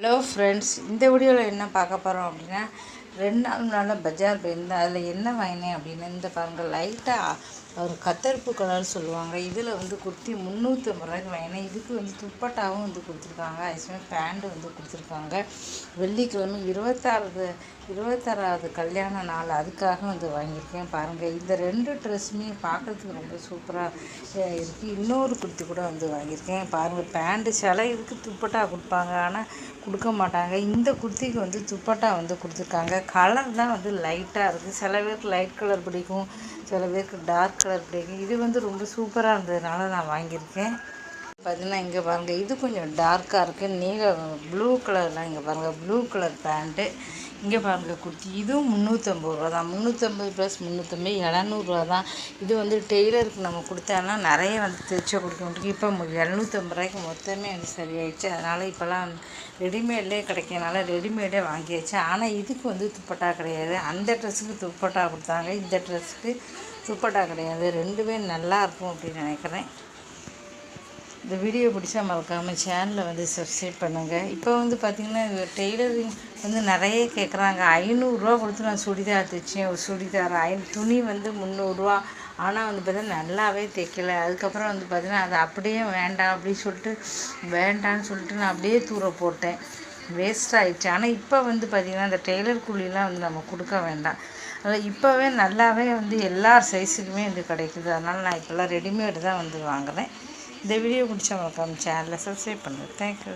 Hello friends இந்த வீடியோவில் என்ன பார்க்க போகிறோம் அப்படின்னா ரெண்டு நாள் முன்னால் பஜார் போயிருந்தேன் அதில் என்ன வாங்கினேன் அப்படின்னு இந்த பாருங்கள் லைட்டாக ஒரு கத்தரிப்பு கலர் சொல்லுவாங்க. இதில் வந்து குர்த்தி முந்நூற்றம்பது ரூபாய்க்கு வாங்கினேன் இதுக்கு வந்து துப்பட்டாவும் வந்து கொடுத்துருக்காங்க. அதுமாதிரி பேண்ட்டு வந்து கொடுத்துருக்காங்க. வெள்ளிக்கிழமை இருபத்தாறு இருபத்தாறாவது கல்யாண நாள் அதுக்காக வந்து வாங்கியிருக்கேன். பாருங்கள் இந்த ரெண்டு ட்ரெஸ்ஸுமே பார்க்குறதுக்கு ரொம்ப சூப்பராக இருக்குது இன்னொரு குர்த்தி கூட வந்து வாங்கியிருக்கேன். பாருங்கள் பேண்ட்டு சில இதுக்கு துப்பட்டா கொடுப்பாங்க. ஆனால் கொடுக்க மாட்டாங்க. இந்த குர்த்திக்கு வந்து துப்பட்டா வந்து கொடுத்துருக்காங்க. கலர் தான் வந்து லைட்டாக இருக்குது சில பேருக்கு லைட் கலர் பிடிக்கும் சில பேருக்கு டார்க் கலர் பிடிக்கும். இது வந்து ரொம்ப சூப்பராக இருந்ததுனால நான் வாங்கியிருக்கேன். பார்த்தீங்கன்னா இங்கே பாருங்கள் இது கொஞ்சம் டார்க்காக இருக்குது நீல ப்ளூ கலர்லாம் இங்கே பாருங்கள் ப்ளூ கலர் பேண்ட்டு இங்கே பாருங்கள் குர்த்தி. இதுவும் முந்நூற்றம்பது ரூபா தான். முந்நூற்றம்பது ப்ளஸ் முந்நூற்றம்பது எழுநூறுவா தான். இது வந்து டெய்லருக்கு நம்ம கொடுத்தாலாம் நிறைய வந்து தைச்ச கொடுக்க முடியும். இப்போ எழுநூற்றம்பது ரூபாய்க்கு மொத்தமே வந்து சரியாயிடுச்சு. அதனால் இப்போல்லாம் ரெடிமேட்லேயே கிடைக்கிறனால ரெடிமேடே வாங்கியாச்சு. ஆனால் இதுக்கு வந்து துப்பட்டா கிடையாது. அந்த ட்ரெஸ்ஸுக்கு துப்பட்டா கொடுத்தாங்க. இந்த ட்ரெஸ்ஸுக்கு துப்பட்டா கிடையாது. ரெண்டுமே நல்லா இருக்கும் அப்படின்னு நினைக்கிறேன். இந்த வீடியோ பிடிச்சா மறக்காமல் சேனலை வந்து சப்ஸ்கிரைப் பண்ணுங்கள் இப்போ வந்து பார்த்திங்கன்னா டெய்லரிங் வந்து நிறைய கேட்குறாங்க ஐநூறுரூவா கொடுத்து நான் சுடிதார் தைச்சேன். ஒரு சுடிதார் ஐ துணி வந்து முந்நூறுரூவா. ஆனால் வந்து பார்த்திங்கன்னா நல்லாவே தைக்கல. அதுக்கப்புறம் வந்து பார்த்திங்கன்னா அது அப்படியே வேண்டாம் அப்படின்னு சொல்லிட்டு வேண்டான்னு சொல்லிட்டு நான் அப்படியே தூர போட்டேன். வேஸ்ட் ஆகிடுச்சு ஆனால் இப்போ வந்து பார்த்திங்கன்னா அந்த டெய்லர் கூலிலாம் வந்து நம்ம கொடுக்க வேண்டாம். அதில் இப்போவே நல்லாவே வந்து எல்லா சைஸுக்குமே வந்து கிடைக்குது. அதனால் நான் இப்போல்லாம் ரெடிமேடு தான் வந்து வாங்குகிறேன் இந்த வீடியோ பிடிச்சா மறக்காம சேனலை சப்ஸ்கிரைப் பண்ணுங்கள் தேங்க்யூ